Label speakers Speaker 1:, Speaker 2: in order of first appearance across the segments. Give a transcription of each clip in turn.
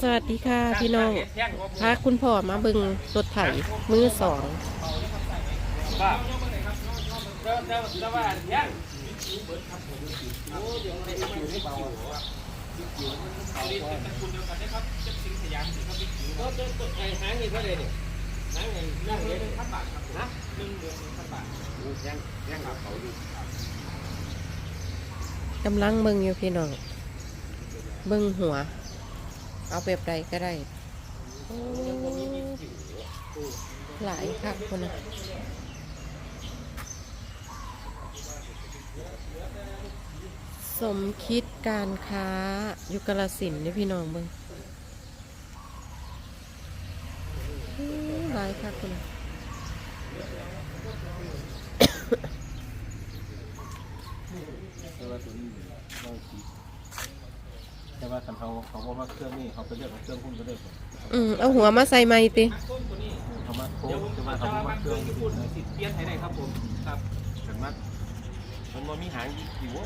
Speaker 1: สวัสดีค่ะพี่น้องพาคุณพ่อมาบึงรถไถมือสอง
Speaker 2: กูลเดียวกันนะครับเจ้าสิงมึงอนหนึ่งพันบาทยังยังรับเขาอยู่
Speaker 1: กำลังเบิ่งอยู่พี่น้องเบิ่งหัว เอาแบบใดก็ได้หลายค่ะคนนะสมคิดการค้ายุกลสินนี่พี่น้องเบิ่งหลายค่ะคนนะ
Speaker 3: แต่ว่าตัวนี้เราคิด แต่ว่าคันเขาเขาบอกว่าเครื่องนี้เขาไปเลือกเอาเครื่องหุ้นก็ได้ก่อน
Speaker 1: อืมเอาหัวมาใส่ไม้ติ
Speaker 2: ต้นตัวนี้
Speaker 3: เขามาโค้
Speaker 2: เดี๋ยว
Speaker 3: ง
Speaker 2: ผม
Speaker 3: แต่
Speaker 2: จะ
Speaker 3: ว่า
Speaker 2: มา
Speaker 3: เขา
Speaker 2: จะ
Speaker 3: บอก
Speaker 2: มา
Speaker 3: ว่าเค
Speaker 2: เค
Speaker 3: รื่
Speaker 2: รื่
Speaker 3: อ
Speaker 2: องงญี่ปุ่นสิเปลี่ยนให้ได้ครับผมครับ
Speaker 3: ถึงว่ามันบ่มีหางจิ๋ว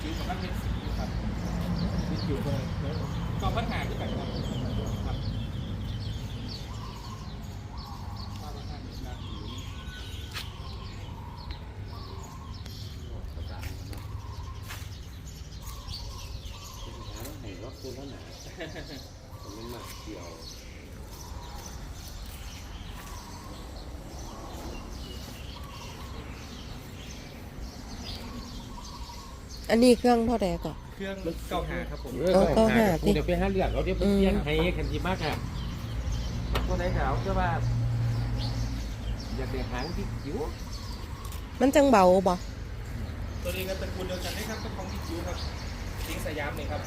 Speaker 2: จิ๋วกับมันเป็นสีครับ
Speaker 3: มีจิ๋วก็
Speaker 2: ก็ปัญหาที่แบบครับครับ
Speaker 3: ให้ รถตัวนั้นหนามันมาเกี่ยว
Speaker 1: อันนี้เครื่องเท่าใดก่อน
Speaker 2: เครื่องเก้าหาครับผม
Speaker 1: เอาเข้าหาสิ
Speaker 3: เดี๋ยวไปหาเลือกเราเดี๋ยวไปเปลี่ยนให้คันที่มากอะตัวไหนเขาจะว่า อยากได้หางที่จิ๋ว
Speaker 1: มันจังเบาบ่
Speaker 2: ตัวนี้ก็ตระกูลเดียวกันนะครับก็ของพี่จิ๋วครับสิงสยามนี่ครับ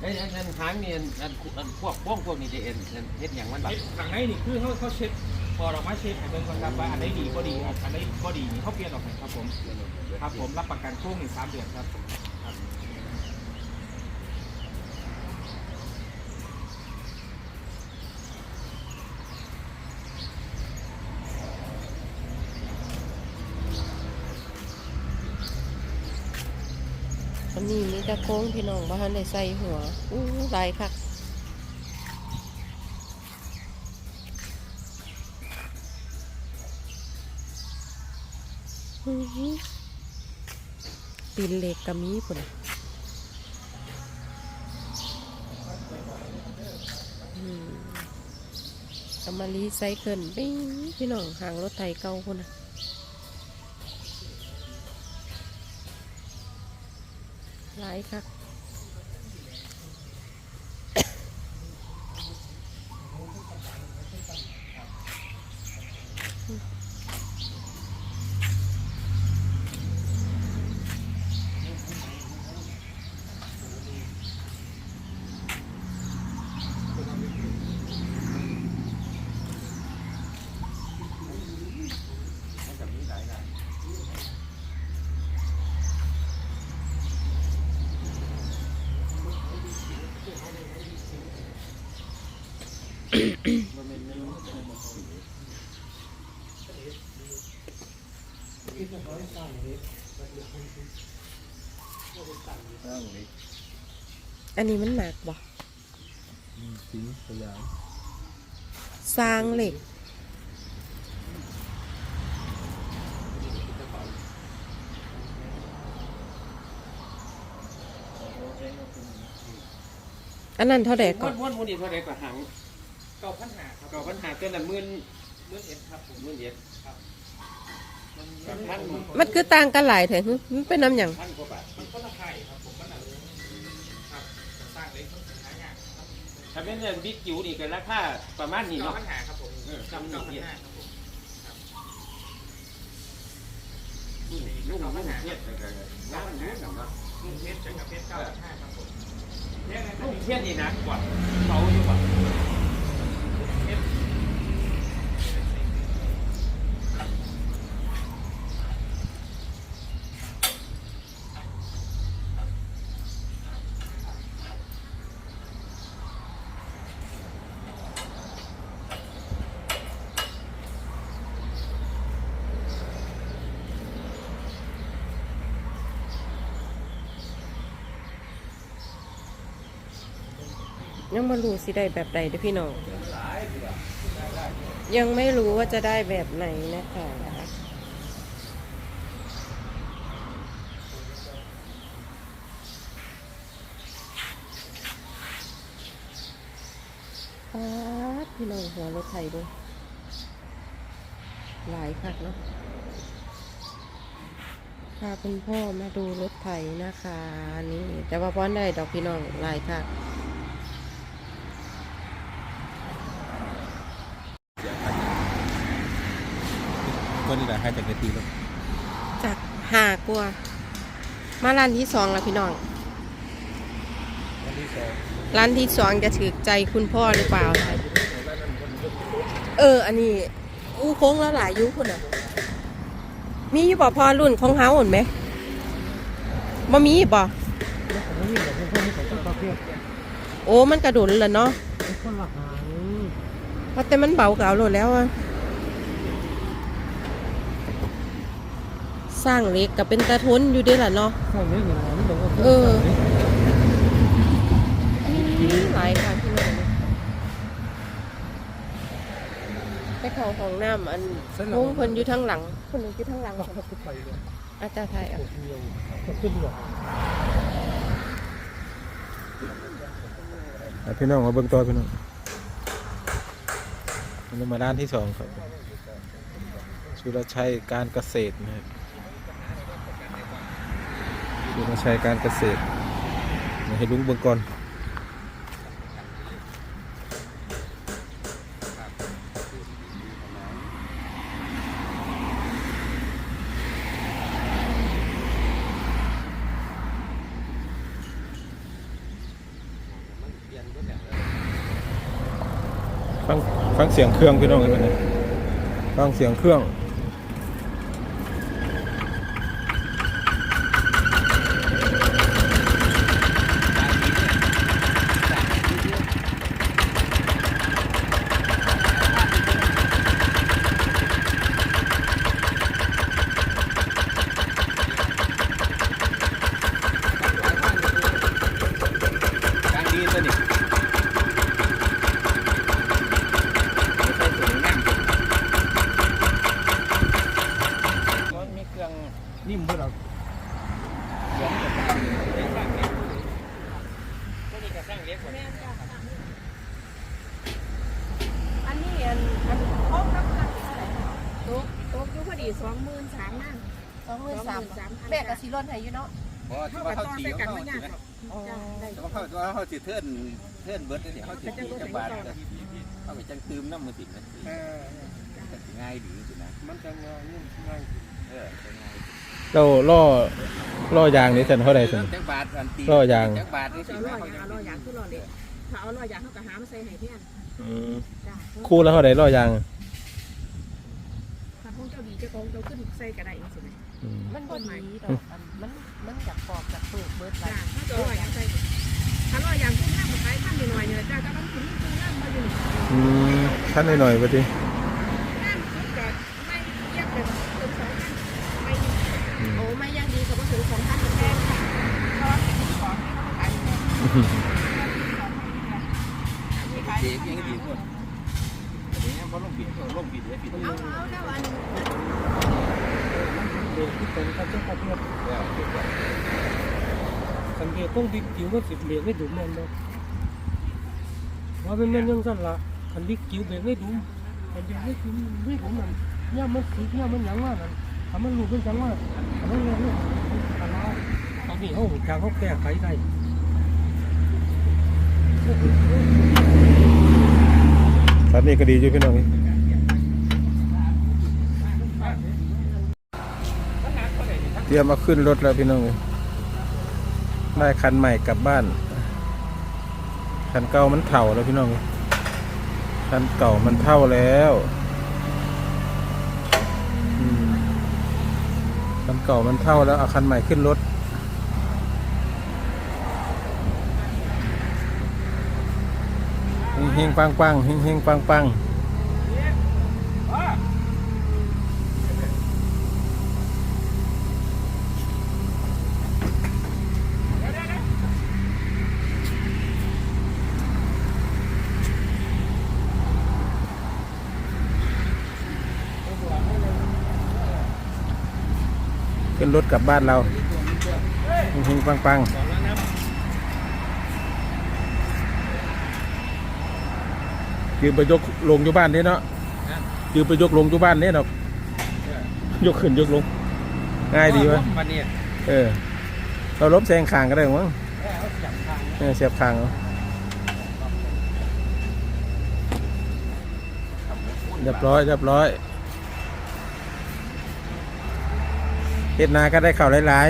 Speaker 3: ไอ้อันอันหางนี่อันอันอันพวกพวกพวกนี้จะเอ็นอันเฮ็ดอย่างมันแบบ
Speaker 2: เฮ็ดหลังในนี่คือเขาเขาเช็ดพอเรามาเช็ดให้เบิ่งก่อนครับว่าอันไหนดีก็ดีอันไหนก็ดีนี่เขาเปลี่ยนออกให้ครับผมครับผมรับประกันช่วงหนึ่งสามเดือนครับ ครับ
Speaker 1: อันนี้มีแต่โค้งพี่น้องบ่ทันได้ใส่หัวอู้หลายคักอื้อหือตีนเหล็กก็มีพุ่นน่ะอืมามารีไซเคิลปิ้งพี่น้องห่างรถไถเก่าพุ่นน่ะ หล อันนี้มันหนักบ่
Speaker 3: สิงสยาม
Speaker 1: สร้างเหล็กอันนั้นเท่าไหร่ก่อน
Speaker 3: ม้วนม้วนนี่เท่าไรกว่าหาง
Speaker 2: เก้าพันหาครับ
Speaker 3: เก่าปัญหาตัวละหมื่น
Speaker 2: เมื่อเอ็ดครับผม
Speaker 3: หมื่นเอ็ด
Speaker 2: มัน
Speaker 3: พัน
Speaker 1: มันคือต่างกันหลายแถงมันเป็นน้ำหยัง
Speaker 3: พันกว่าบาท
Speaker 2: มันก็ราคาครับผมมันอะไรครับสร้างเล็กต้องหายากครับ
Speaker 3: ถ้าเป็นเรื่องบิ๊กจิ๋วนี่ก็ราคาประมาณนี้
Speaker 2: เก้า
Speaker 3: เนาะ
Speaker 2: พันหาครับผม
Speaker 3: เออ
Speaker 2: เก้า
Speaker 3: จำหนึ่
Speaker 2: พั
Speaker 3: ง
Speaker 2: น
Speaker 3: เดียว
Speaker 2: ห้าครับผม
Speaker 3: ลูกมันเทียบกันน้ำมันเยอะเนาะ
Speaker 2: ลุงเพชรกับเพชรเก้าพันห้าครับผมเนี่ยนะครั
Speaker 3: ลู
Speaker 2: บ
Speaker 3: กเทียบนี่นะกว่าเขาอยู่กว่า
Speaker 1: ยังมารู้สิได้แบบใดเด้อพี่น้อง ยังไม่รู้ว่าจะได้แบบไหนนะคะป๊าดพี่น้องหัวรถไทยด้วยหลายคักเนาะพาคุณพ่อมาดูรถไถนะคะนี่แต่ว่าป้อนได้ดอกพี่น้องหลายคัก
Speaker 4: ตัวนี้แหละให้จากในตีแล้ว
Speaker 1: จากหากลัว มาร้านที่สองแล้วพี่น้อง
Speaker 4: วันที่สอง
Speaker 1: ร้านที่สองจะถือใจคุณพ่อหรือเปล่า เออ อันนี้ อู้โค้งแล้วหลายยุคุณอะ มีอยู่บ่พอรุ่นของเฮาเห็นไหมบ่มีบ่โอ้ มันกระดุนแล้วเนาะเพราะแต่มันเบาเก่าโลดแล้วอะ สร้างเหล็กกับเป็นตะทุนอยู่เด้ล่ะเนาะเออมีหลายค่ะที่นี่ไปเข้าห้องน้ำอันห้องเพิ่นอยู่ทางหลังคนหนึงอยู่ทางหลังอาจารย์ไทยอะ
Speaker 4: อะพี่น้องมาเบิ่งต่อพี่น้องอันนี้มาด้านที่สองครับสุรชัยการเกษตรนะครับ สุรชัยการเกษตรมาให้ลุงเบิ่งก่อนฟังฟังเสียงเครื่องพี่น้องกันนะฟังเสียงเครื่อง
Speaker 3: กลางดีตัวนี้ไม่ใช่ตัวนี้นั่งมีเครื่องนิ่มเพื่อเราเสียงกับสร้างเสียงสร้างเล็กตัวนี้ก็สร้างเล็กกว่า
Speaker 5: อันนี้อันอันห้องรับพันเท่าไหร่คะตกตกอยู่พอดีสองหมื่นสามนั่น
Speaker 1: สองหมื่นสาม
Speaker 5: 23,000
Speaker 1: แม่กับสีร่นให้ อยู่เนาะ
Speaker 3: เพราะ
Speaker 5: เท่า
Speaker 3: ว่า
Speaker 5: กับ
Speaker 3: เขา
Speaker 5: ต่อ
Speaker 3: ตี
Speaker 5: ใส่กัน
Speaker 3: เขา
Speaker 5: ไม่
Speaker 3: สิ
Speaker 5: ยาก
Speaker 3: นะ
Speaker 5: หรอกจ้ะได้
Speaker 3: แต่ว่าเขาว่าเขาสิเทิร์นเทิร์นเบิร์ดนี่เขาสิตีจังบาทเขาไปจังตืมน้ำมือติดมันสิง่ายดีสินะ
Speaker 6: มันจะงานนี่ง่าย
Speaker 3: เออจะง่าย
Speaker 4: เราล่อล่อยางนี่สันเท่าไหร่สัน
Speaker 3: จังบาทอันตี
Speaker 4: ล่อยาง
Speaker 3: จังบาทนี่
Speaker 5: จะ
Speaker 3: สิ
Speaker 5: เอา
Speaker 3: นะ
Speaker 5: ล่อยางเอาล่อยางคือล่อเด็กถ้าเอาล่อยางเขาก็หามาใส่ให้เพื่อน
Speaker 4: อืม
Speaker 5: จ้ะ
Speaker 4: คู่แล้วเท่าไหร่ล่อยาง
Speaker 5: ถ้าห้องเจ้าดีเจ้าของเจ้าขึ้นใส่กระไดจังซี่นะ
Speaker 4: อื ม
Speaker 1: มันบ่ดีดอกอันมันมันอยากปอกจากเปลือกเบิดไป
Speaker 5: จ้ะถ้าจะเอาล่อยางใส่ถ้าล่อยางขึ้นน้ำมาขายพันหน่อยๆเนี่ยจ้ะก็ต้องขึ้นขึ้นน้ำมาอยู่
Speaker 4: อืมท่านหน่อยๆไปดิ
Speaker 5: น้ำขึ้นก็ไม่เรียกเป็นถึงสองพันไม่
Speaker 4: อืม
Speaker 1: โอ้ไม่ยังดีก็บ่ถึงสองพัน
Speaker 5: แพงค่ะเพราะว่าของที่เขาขายแพง
Speaker 3: เด็กยังดีกว่าอันนี้เพราะลงบิดลงบิดเลยบิด
Speaker 1: เอาเอาแล้วอัน
Speaker 6: เด็กที่เป็นเขาจะเพื่อนสังเกตต้องดิกิ้วก็สิบเบรกไม่ดุมแน่นเลยว่าเป็นแม่นยังสั้นละคันดิกิ้วเบรกไม่ดุมคันเบรกไม่ดุมไม่ดุมมันเนี่ยมันสีเนี่ยมันยังว่านั่นถ้ามันรูเป็นจังว่าถ้ามันเรียนรู้อะไรตอนนี้เขาจางเขาแก้ไขได้
Speaker 4: ท่านนี้ก็ดีอยู่พี่น้องนี่ เตรียมมาขึ้นรถแล้วพี่น้องได้คันใหม่กลับบ้าน คันเก่ามันเถ่าแล้วพี่น้องคันเก่ามันเท่าแล้วอืมคันเก่ามันเท่าแล้วเอาคันใหม่ขึ้นรถเฮงๆปังปังๆเฮงๆปังปังๆ นรถกลับบ้านเราเฮงๆปังๆยืมไปยกลงอยู่บ้านนี่เนาะยืมไปยกลงอยู่บ้านนี่เนาะยกขึ้นยกลง ง่ายดีวะ
Speaker 3: วันนี้
Speaker 4: เออ เราลบแซงคางก็ได้มั้งเออเสียบคางเอาเรียบร้อยเรียบร้อย เฮ็ดนาก็ได้ข้าวหลาย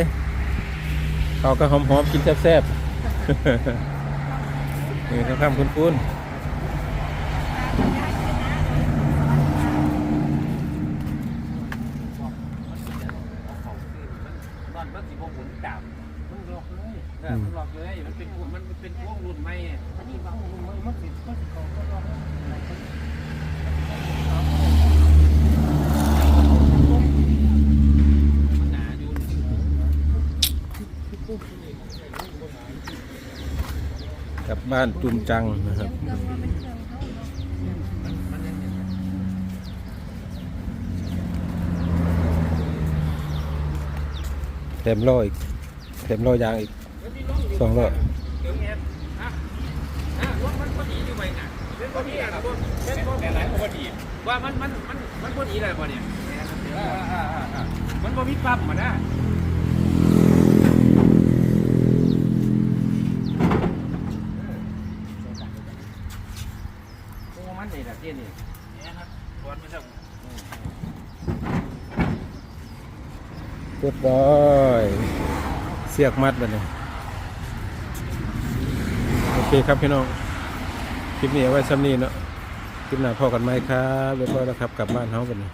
Speaker 4: ๆข้าวก็หอมๆกินแซ่บๆนี่ข้ามๆคุ้นๆ
Speaker 3: ตอนมันสิบหมุนจับมันหลอกเลยเออมันหลอกเลย มันเป็นพวกมันเป็นพวกรุ่นใหม่
Speaker 6: อันนี้บางมันมันสิมันสิเขาก็รอ
Speaker 3: มันหนาอยู่
Speaker 4: กลั บ้านจุมจังนะครับ
Speaker 5: เครื่องว่าเป็นเครื่องเขาเนาะ
Speaker 3: มันยังเนี่ย
Speaker 4: แถมล้ออีกแถมล้อยางอีกสองล้อ
Speaker 3: ยว่ามันมันมันมันพอดีเลยป่ะเนี่ยมันพอมีปั๊มมานะโอ้มั นนี่แหละเที่นี่เนี่ยครับก่อนมันจะ
Speaker 4: เรียบร้อยเสียกมัดไปเลยโอเคครับพี่น้อง คลิปนี้เอาไว้ซ้ำนี้เนาะ คลิปหน้าพอกันไหมครับเรียบร้อยแล้วครับกลับบ้านเฮากันนี่